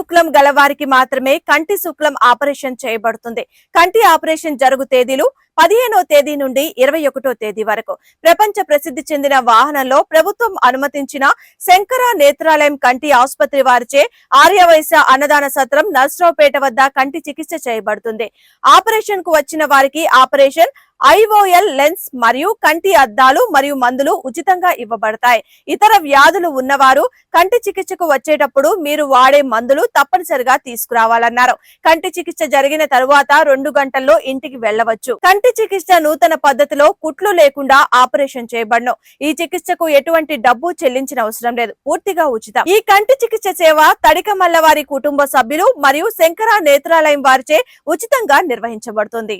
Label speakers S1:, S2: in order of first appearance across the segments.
S1: శుక్లం గలవారికి మాత్రమే కంటి శుక్లం ఆపరేషన్ చేయబడుతుంది. కంటి ఆపరేషన్ జరుగు తేదీలు పదిహేనో తేదీ నుండి ఇరవై ఒకటో తేదీ వరకు. ప్రపంచ ప్రసిద్ధి చెందిన వాహనంలో ప్రభుత్వం అనుమతించిన శంకర నేత్రాలయం కంటి ఆసుపత్రి వారిచే ఆర్యవైశ్య అన్నదాన సత్రం నర్సరావుపేట వద్ద కంటి చికిత్స చేయబడుతుంది. ఆపరేషన్కు వచ్చిన వారికి ఆపరేషన్ ఐఓఎల్ లెన్స్ మరియు కంటి అద్దాలు మరియు మందులు ఉచితంగా ఇవ్వబడతాయి. ఇతర వ్యాధులు ఉన్నవారు కంటి చికిత్సకు వచ్చేటప్పుడు మీరు వాడే మందులు తప్పనిసరిగా తీసుకురావాలన్నారు. కంటి చికిత్స జరిగిన తరువాత రెండు గంటల్లో ఇంటికి వెళ్ళవచ్చు. కంటి చికిత్స నూతన పద్ధతిలో కుట్లు లేకుండా ఆపరేషన్ చేయబడను ఈ చికిత్సకు ఎటువంటి డబ్బు చెల్లించిన అవసరం లేదు. పూర్తిగా ఉచితం. ఈ కంటి చికిత్స సేవ తడిక మల్లవారి కుటుంబ సభ్యులు మరియు శంకర నేత్రాలయం వారిచే ఉచితంగా నిర్వహించబడుతుంది.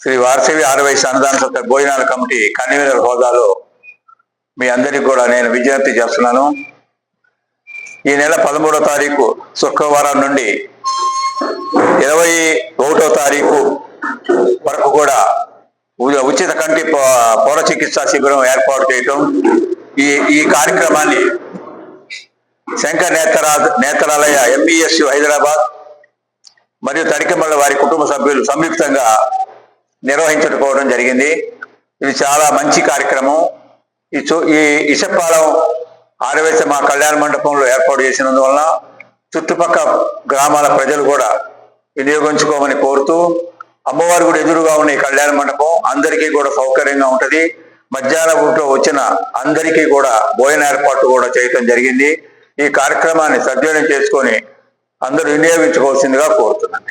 S2: శ్రీ వారసవి ఆరవై సన్నదాన భోజనాల కమిటీ కన్వీనర్ హోదాలో మీ అందరికీ కూడా నేను విజ్ఞప్తి చేస్తున్నాను. ఈ నెల పదమూడో తారీఖు శుక్రవారం నుండి ఇరవై ఒకటో తారీఖు కూడా ఉచిత కంటి పౌర చికిత్సా శిబిరం ఏర్పాటు చేయటం ఈ ఈ కార్యక్రమాన్ని శంకర్ నేతరా నేతరాలయ ఎంబీఎస్ హైదరాబాద్ మరియు తడికమల్ల వారి కుటుంబ సభ్యులు సంయుక్తంగా నిర్వహించుకోవడం జరిగింది. ఇది చాలా మంచి కార్యక్రమం. ఈ ఈ ఇసపాలెం ఆరవేశ మా కళ్యాణ మండపంలో ఏర్పాటు చేసినందువలన చుట్టుపక్కల గ్రామాల ప్రజలు కూడా వినియోగించుకోమని కోరుతూ అమ్మవారి గుడి ఎదురుగా ఉన్న కళ్యాణ మండపం అందరికీ కూడా సౌకర్యంగా ఉంటది. మధ్యాహ్న పూట వచ్చిన అందరికీ కూడా భోజన ఏర్పాటు కూడా చేయటం జరిగింది. ఈ కార్యక్రమాన్ని సద్వినియోగం చేసుకొని అందరూ వినియోగించుకోవాల్సిందిగా కోరుతున్నాను.